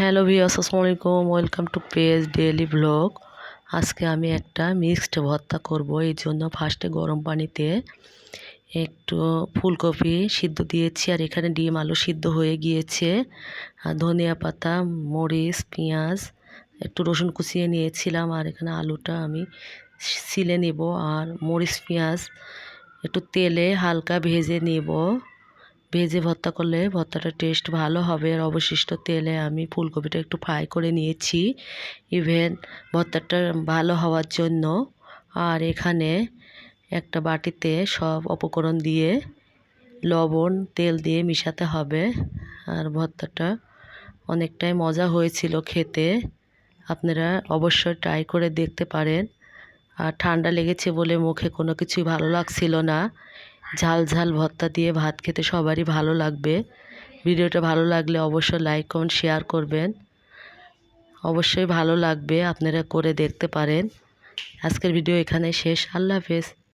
Hello viewers, আসসালামু আলাইকুম। Welcome to page daily blog আজকে আমি একটা মিক্সড ভর্তা করব। এই জন্য ফার্স্টে গরম পানিতে একটু ফুলকপি সিদ্ধ দিয়েছি, আর এখানে ডিম আলু সিদ্ধ হয়ে গিয়েছে। আর ধনিয়া পাতা, মরিচ, পেঁয়াজ, একটু রসুন কুচিয়ে নিয়েছিলাম, আর এখানে আলুটা আমি সিলে নেব। আর মরিচ, পেঁয়াজ, একটু তেলে হালকা ভেজে নেব। ভেজে ভর্তা করলে ভর্তাটা টেস্ট ভালো হবে। আর অবশিষ্ট তেলে আমি ফুলকপিটা একটু ফ্রাই করে নিয়েছি। ইভেন ভর্তাটা ভালো হওয়ার জন্য। আর এখানে একটা বাটিতে সব উপকরণ দিয়ে লবণ, তেল দিয়ে মিশাতে হবে। আর ভর্তাটা অনেকটাই মজা হয়েছিল খেতে। আপনারা অবশ্যই ট্রাই করে দেখতে পারেন। আর ঠান্ডা লেগেছে বলে মুখে কোনো কিছুই ভালো লাগছিল না। ঝাল ঝাল ভর্তা দিয়ে ভাত খেতে সবারই ভালো লাগবে। ভিডিওটা ভালো লাগলে অবশ্যই লাইক কমেন্ট শেয়ার করবেন। অবশ্যই ভালো লাগবে, আপনারা করে দেখতে পারেন। আজকের ভিডিও এখানে শেষ। আল্লাহ হাফেজ।